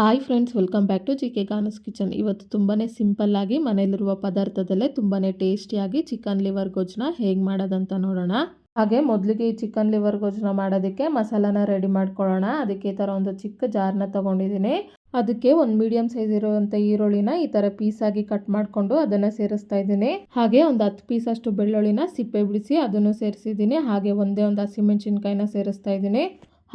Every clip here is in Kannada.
Hi friends welcome back to G K ಗಾನಸ್ kitchen ಇವತ್ತು ತುಂಬಾ ಸಿಂಪಲ್ಲಾಗಿ ಮನೆಯಲ್ಲಿರುವ ಪದಾರ್ಥದಲ್ಲೇ ತುಂಬಾ ಟೇಸ್ಟಿಯಾಗಿ ಚಿಕನ್ ಲಿವರ್ ಗೊಜ್ಜನ್ನ ಹೇಗೆ ಮಾಡೋದಂತ ನೋಡೋಣ. ಹಾಗೆ ಮೊದಲಿಗೆ ಈ ಚಿಕನ್ ಲಿವರ್ ಗೊಜ್ಜನ್ನ ಮಾಡೋದಕ್ಕೆ ಮಸಾಲಾನ ರೆಡಿ ಮಾಡ್ಕೊಳ್ಳೋಣ. ಅದಕ್ಕೆ ಈ ಥರ ಒಂದು ಚಿಕ್ಕ ಜಾರ್ನ ತೊಗೊಂಡಿದ್ದೀನಿ. ಅದಕ್ಕೆ ಒಂದು ಮೀಡಿಯಂ ಸೈಜ್ ಇರುವಂಥ ಈರುಳ್ಳಿನ ಈ ಥರ ಪೀಸಾಗಿ ಕಟ್ ಮಾಡಿಕೊಂಡು ಅದನ್ನು ಸೇರಿಸ್ತಾ ಇದ್ದೀನಿ. ಹಾಗೆ ಒಂದು ಹತ್ತು ಪೀಸ್ ಅಷ್ಟು ಬೆಳ್ಳುಳ್ಳಿನ ಸಿಪ್ಪೆ ಬಿಡಿಸಿ ಅದನ್ನು ಸೇರಿಸಿದ್ದೀನಿ. ಹಾಗೆ ಒಂದೇ ಒಂದು ಹಸಿಮೆಣಸಿನ್ಕಾಯಿನ ಸೇರಿಸ್ತಾ ಇದ್ದೀನಿ.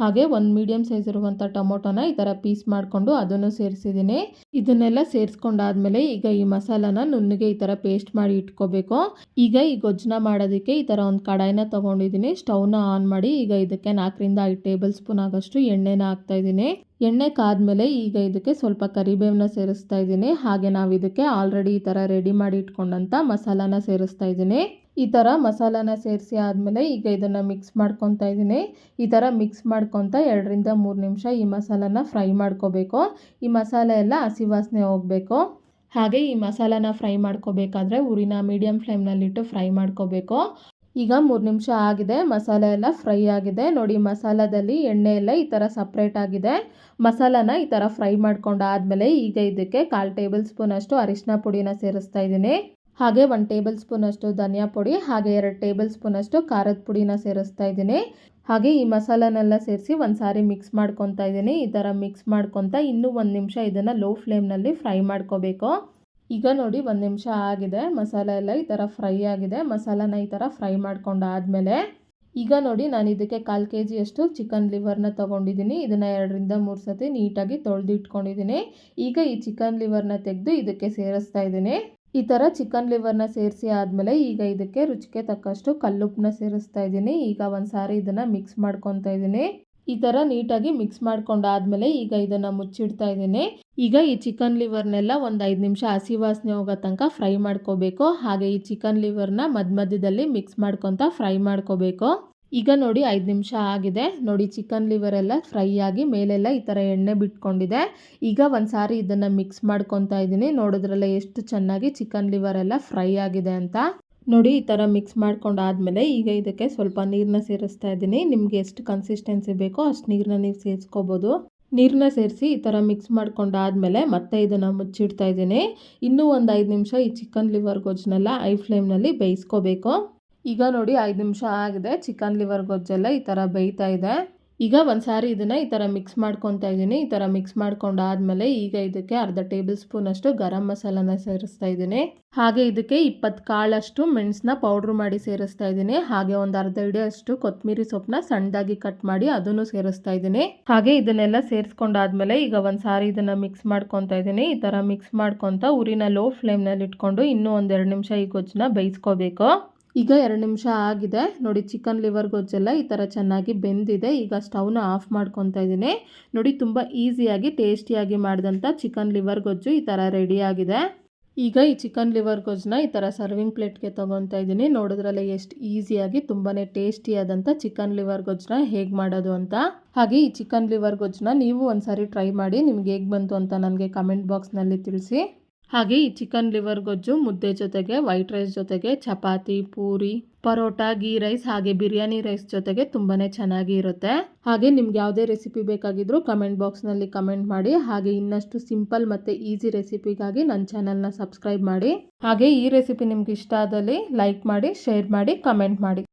ಹಾಗೆ ಒಂದು ಮೀಡಿಯಂ ಸೈಜ್ ಇರುವಂಥ ಟೊಮೊಟೊನ ಈ ಥರ ಪೀಸ್ ಮಾಡಿಕೊಂಡು ಅದನ್ನು ಸೇರಿಸಿದ್ದೀನಿ. ಇದನ್ನೆಲ್ಲ ಸೇರಿಸ್ಕೊಂಡಾದ್ಮೇಲೆ ಈಗ ಈ ಮಸಾಲಾನ ನುಣ್ಣಗೆ ಈ ಥರ ಪೇಸ್ಟ್ ಮಾಡಿ ಇಟ್ಕೋಬೇಕು. ಈಗ ಈ ಗೊಜ್ಜನ ಮಾಡೋದಕ್ಕೆ ಈ ಥರ ಒಂದು ಕಡಾಯಿನ ತೊಗೊಂಡಿದ್ದೀನಿ. ಸ್ಟವ್ನ ಆನ್ ಮಾಡಿ ಈಗ ಇದಕ್ಕೆ ನಾಲ್ಕರಿಂದ ಐದು ಟೇಬಲ್ ಸ್ಪೂನ್ ಆಗೋಷ್ಟು ಎಣ್ಣೆನ ಹಾಕ್ತಾ ಇದ್ದೀನಿ. ಎಣ್ಣೆ ಕಾದ್ಮೇಲೆ ಈಗ ಇದಕ್ಕೆ ಸ್ವಲ್ಪ ಕರಿಬೇವನ್ನ ಸೇರಿಸ್ತಾ ಇದ್ದೀನಿ. ಹಾಗೆ ನಾವು ಇದಕ್ಕೆ ಆಲ್ರೆಡಿ ಈ ಥರ ರೆಡಿ ಮಾಡಿ ಇಟ್ಕೊಂಡಂಥ ಮಸಾಲಾನ ಸೇರಿಸ್ತಾ ಇದ್ದೀನಿ. ಈ ಥರ ಮಸಾಲಾನ ಸೇರಿಸಿ ಆದಮೇಲೆ ಈಗ ಇದನ್ನು ಮಿಕ್ಸ್ ಮಾಡ್ಕೊತಾ ಇದ್ದೀನಿ. ಈ ಥರ ಮಿಕ್ಸ್ ಮಾಡ್ಕೊತ ಎರಡರಿಂದ ಮೂರು ನಿಮಿಷ ಈ ಮಸಾಲಾನ ಫ್ರೈ ಮಾಡ್ಕೋಬೇಕು. ಈ ಮಸಾಲೆ ಎಲ್ಲ ಹಸಿ ವಾಸನೆ ಹೋಗಬೇಕು. ಹಾಗೆ ಈ ಮಸಾಲಾನ ಫ್ರೈ ಮಾಡ್ಕೋಬೇಕಾದ್ರೆ ಉರಿನ ಮೀಡಿಯಮ್ ಫ್ಲೇಮ್ನಲ್ಲಿಟ್ಟು ಫ್ರೈ ಮಾಡ್ಕೋಬೇಕು. ಈಗ ಮೂರು ನಿಮಿಷ ಆಗಿದೆ, ಮಸಾಲೆ ಎಲ್ಲ ಫ್ರೈ ಆಗಿದೆ. ನೋಡಿ, ಮಸಾಲದಲ್ಲಿ ಎಣ್ಣೆ ಎಲ್ಲ ಈ ಥರ ಸಪ್ರೇಟ್ ಆಗಿದೆ. ಮಸಾಲಾನ ಈ ಥರ ಫ್ರೈ ಮಾಡ್ಕೊಂಡಾದ್ಮೇಲೆ ಈಗ ಇದಕ್ಕೆ ಕಾಲು ಟೇಬಲ್ ಸ್ಪೂನ್ ಅಷ್ಟು ಅರಿಶಿನ ಪುಡಿನ ಸೇರಿಸ್ತಾ ಇದ್ದೀನಿ. ಹಾಗೆ ಒಂದು ಟೇಬಲ್ ಸ್ಪೂನ್ ಅಷ್ಟು ಧನಿಯಾ ಪುಡಿ, ಹಾಗೆ ಎರಡು ಟೇಬಲ್ ಸ್ಪೂನ್ ಅಷ್ಟು ಖಾರದ ಪುಡಿನ ಸೇರಿಸ್ತಾ ಇದ್ದೀನಿ. ಹಾಗೆ ಈ ಮಸಾಲನೆಲ್ಲ ಸೇರಿಸಿ ಒಂದು ಸಾರಿ ಮಿಕ್ಸ್ ಮಾಡ್ಕೊತಾ ಇದ್ದೀನಿ. ಈ ಥರ ಮಿಕ್ಸ್ ಮಾಡ್ಕೊತಾ ಇನ್ನೂ ಒಂದು ನಿಮಿಷ ಇದನ್ನು ಲೋ ಫ್ಲೇಮ್ನಲ್ಲಿ ಫ್ರೈ ಮಾಡ್ಕೋಬೇಕು. ಈಗ ನೋಡಿ ಒಂದು ನಿಮಿಷ ಆಗಿದೆ. ಮಸಾಲೆ ಎಲ್ಲ ಈ ಥರ ಫ್ರೈ ಆಗಿದೆ. ಮಸಾಲಾನ ಈ ಥರ ಫ್ರೈ ಮಾಡ್ಕೊಂಡಾದಮೇಲೆ ಈಗ ನೋಡಿ ನಾನು ಇದಕ್ಕೆ ಕಾಲು ಕೆ ಜಿಯಷ್ಟು ಚಿಕನ್ ಲಿವರ್ನ ತೊಗೊಂಡಿದ್ದೀನಿ. ಇದನ್ನು ಎರಡರಿಂದ ಮೂರು ಸತಿ ನೀಟಾಗಿ ತೊಳೆದು ಇಟ್ಕೊಂಡಿದ್ದೀನಿ ಈಗ ಈ ಚಿಕನ್ ಲಿವರ್ನ ತೆಗೆದು ಇದಕ್ಕೆ ಸೇರಿಸ್ತಾ ಇದ್ದೀನಿ. ಈ ಥರ ಚಿಕನ್ ಲಿವರ್ನ ಸೇರಿಸಿ ಆದಮೇಲೆ ಈಗ ಇದಕ್ಕೆ ರುಚಿಗೆ ತಕ್ಕಷ್ಟು ಕಲ್ಲುಪ್ಪನ್ನ ಸೇರಿಸ್ತಾ ಇದ್ದೀನಿ. ಈಗ ಒಂದು ಸಾರಿ ಇದನ್ನು ಮಿಕ್ಸ್ ಮಾಡ್ಕೊತಾ ಇದ್ದೀನಿ. ಈ ಥರ ನೀಟಾಗಿ ಮಿಕ್ಸ್ ಮಾಡ್ಕೊಂಡಾದ್ಮೇಲೆ ಈಗ ಇದನ್ನು ಮುಚ್ಚಿಡ್ತಾ ಇದ್ದೀನಿ. ಈಗ ಈ ಚಿಕನ್ ಲಿವರ್ನೆಲ್ಲ ಒಂದು ಐದು ನಿಮಿಷ ಹಸಿ ವಾಸನೆ ಹೋಗೋ ತನಕ ಫ್ರೈ ಮಾಡ್ಕೋಬೇಕು. ಹಾಗೆ ಈ ಚಿಕನ್ ಲಿವರ್ನ ಮಧ್ಯ ಮಧ್ಯದಲ್ಲಿ ಮಿಕ್ಸ್ ಮಾಡ್ಕೊತ ಫ್ರೈ ಮಾಡ್ಕೋಬೇಕು. ಈಗ ನೋಡಿ ಐದು ನಿಮಿಷ ಆಗಿದೆ. ನೋಡಿ ಚಿಕನ್ ಲಿವರ್ ಎಲ್ಲ ಫ್ರೈ ಆಗಿ ಮೇಲೆಲ್ಲ ಈ ಥರ ಎಣ್ಣೆ ಬಿಟ್ಕೊಂಡಿದೆ. ಈಗ ಒಂದು ಸಾರಿ ಇದನ್ನು ಮಿಕ್ಸ್ ಮಾಡ್ಕೊತಾ ಇದ್ದೀನಿ. ನೋಡಿದ್ರಲ್ಲ ಎಷ್ಟು ಚೆನ್ನಾಗಿ ಚಿಕನ್ ಲಿವರ್ ಎಲ್ಲ ಫ್ರೈ ಆಗಿದೆ ಅಂತ. ನೋಡಿ, ಈ ಥರ ಮಿಕ್ಸ್ ಮಾಡ್ಕೊಂಡಾದ್ಮೇಲೆ ಈಗ ಇದಕ್ಕೆ ಸ್ವಲ್ಪ ನೀರನ್ನ ಸೇರಿಸ್ತಾ ಇದ್ದೀನಿ. ನಿಮಗೆ ಎಷ್ಟು ಕನ್ಸಿಸ್ಟೆನ್ಸಿ ಬೇಕೋ ಅಷ್ಟು ನೀರನ್ನ ನೀವು ಸೇರಿಸ್ಕೋಬೋದು. ನೀರನ್ನ ಸೇರಿಸಿ ಈ ಥರ ಮಿಕ್ಸ್ ಮಾಡ್ಕೊಂಡಾದ್ಮೇಲೆ ಮತ್ತೆ ಇದನ್ನು ಮುಚ್ಚಿಡ್ತಾ ಇದ್ದೀನಿ. ಇನ್ನೂ ಒಂದು ಐದು ನಿಮಿಷ ಈ ಚಿಕನ್ ಲಿವರ್ ಗೊಜ್ಜನ್ನೆಲ್ಲ ಐ ಫ್ಲೇಮ್ನಲ್ಲಿ ಬೇಯಿಸ್ಕೋಬೇಕು. ಈಗ ನೋಡಿ, ಐದು ನಿಮಿಷ ಆಗಿದೆ. ಚಿಕನ್ ಲಿವರ್ ಗೊಜ್ಜೆಲ್ಲ ಈ ಥರ ಬೇಯ್ತಾ ಇದೆ. ಈಗ ಒಂದು ಸಾರಿ ಇದನ್ನು ಈ ಥರ ಮಿಕ್ಸ್ ಮಾಡ್ಕೊತಾ ಇದ್ದೀನಿ. ಈ ಥರ ಮಿಕ್ಸ್ ಮಾಡ್ಕೊಂಡಾದ್ಮೇಲೆ ಈಗ ಇದಕ್ಕೆ ಅರ್ಧ ಟೇಬಲ್ ಸ್ಪೂನ್ ಅಷ್ಟು ಗರಂ ಮಸಾಲಾನ ಸೇರಿಸ್ತಾ ಇದ್ದೀನಿ. ಹಾಗೆ ಇದಕ್ಕೆ ಇಪ್ಪತ್ತು ಕಾಳಷ್ಟು ಮೆಣಸನ್ನ ಪೌಡ್ರ್ ಮಾಡಿ ಸೇರಿಸ್ತಾ ಇದ್ದೀನಿ. ಹಾಗೆ ಒಂದು ಅರ್ಧ ಇಡಿಯಷ್ಟು ಕೊತ್ತಂಬರಿ ಸೊಪ್ಪನ್ನ ಸಣ್ಣದಾಗಿ ಕಟ್ ಮಾಡಿ ಅದನ್ನು ಸೇರಿಸ್ತಾ ಇದ್ದೀನಿ. ಹಾಗೆ ಇದನ್ನೆಲ್ಲ ಸೇರಿಸ್ಕೊಂಡಾದ್ಮೇಲೆ ಈಗ ಒಂದು ಸಾರಿ ಇದನ್ನು ಮಿಕ್ಸ್ ಮಾಡ್ಕೊತಾ ಇದ್ದೀನಿ. ಈ ಥರ ಮಿಕ್ಸ್ ಮಾಡ್ಕೊತ ಊರಿನ ಲೋ ಫ್ಲೇಮ್ನಲ್ಲಿ ಇಟ್ಕೊಂಡು ಇನ್ನೂ ಒಂದೆರಡು ನಿಮಿಷ ಈ ಗೊಜ್ಜನ್ನ ಬೇಯಿಸ್ಕೋಬೇಕು. ಈಗ ಎರಡು ನಿಮಿಷ ಆಗಿದೆ. ನೋಡಿ ಚಿಕನ್ ಲಿವರ್ ಗೊಜ್ಜೆಲ್ಲ ಈ ಥರ ಚೆನ್ನಾಗಿ ಬೆಂದಿದೆ. ಈಗ ಸ್ಟವ್ನ ಆಫ್ ಮಾಡ್ಕೊತಾ ಇದ್ದೀನಿ. ನೋಡಿ, ತುಂಬ ಈಸಿಯಾಗಿ, ಟೇಸ್ಟಿಯಾಗಿ ಮಾಡಿದಂಥ ಚಿಕನ್ ಲಿವರ್ ಗೊಜ್ಜು ಈ ಥರ ರೆಡಿಯಾಗಿದೆ ಈಗ ಈ ಚಿಕನ್ ಲಿವರ್ ಗೊಜ್ಜನ್ನ ಈ ಥರ ಸರ್ವಿಂಗ್ ಪ್ಲೇಟ್ಗೆ ತೊಗೊತಾ ಇದ್ದೀನಿ. ನೋಡಿದ್ರಲ್ಲ ಎಷ್ಟು ಈಸಿಯಾಗಿ ತುಂಬಾ ಟೇಸ್ಟಿಯಾದಂಥ ಚಿಕನ್ ಲಿವರ್ ಗೊಜ್ಜನ್ನ ಹೇಗೆ ಮಾಡೋದು ಅಂತ. ಹಾಗೆ ಈ ಚಿಕನ್ ಲಿವರ್ ಗೊಜ್ಜನ್ನ ನೀವು ಒಂದ್ಸಾರಿ ಟ್ರೈ ಮಾಡಿ, ನಿಮ್ಗೆ ಹೇಗೆ ಬಂತು ಅಂತ ನನಗೆ ಕಮೆಂಟ್ ಬಾಕ್ಸ್ನಲ್ಲಿ ತಿಳಿಸಿ. ಹಾಗೆ ಈ ಚಿಕನ್ ಲಿವರ್ ಗೊಜ್ಜು, ಮುದ್ದೆ ಜೊತೆಗೆ ವೈಟ್ ರೈಸ್ ಜೊತೆಗೆ ಚಪಾತಿ, ಪೂರಿ, ಪರೋಟ ಗೀ ರೈಸ್ ಹಾಗೆ ಬಿರಿಯಾನಿ ರೈಸ್ ಜೊತೆಗೆ ತುಂಬಾ ಚೆನ್ನಾಗಿ ಇರುತ್ತೆ. ಹಾಗೆ ನಿಮ್ಗೆ ಯಾವುದೇ ರೆಸಿಪಿ ಬೇಕಾಗಿದ್ರು ಕಮೆಂಟ್ ಬಾಕ್ಸ್ನಲ್ಲಿ ಕಮೆಂಟ್ ಮಾಡಿ. ಹಾಗೆ ಇನ್ನಷ್ಟು ಸಿಂಪಲ್ ಮತ್ತು ಈಸಿ ರೆಸಿಪಿಗಾಗಿ ನನ್ನ ಚಾನಲ್ನ ಸಬ್ಸ್ಕ್ರೈಬ್ ಮಾಡಿ. ಹಾಗೆ ಈ ರೆಸಿಪಿ ನಿಮ್ಗೆ ಇಷ್ಟ ಆದಲ್ಲಿ ಲೈಕ್ ಮಾಡಿ ಶೇರ್ ಮಾಡಿ ಕಮೆಂಟ್ ಮಾಡಿ.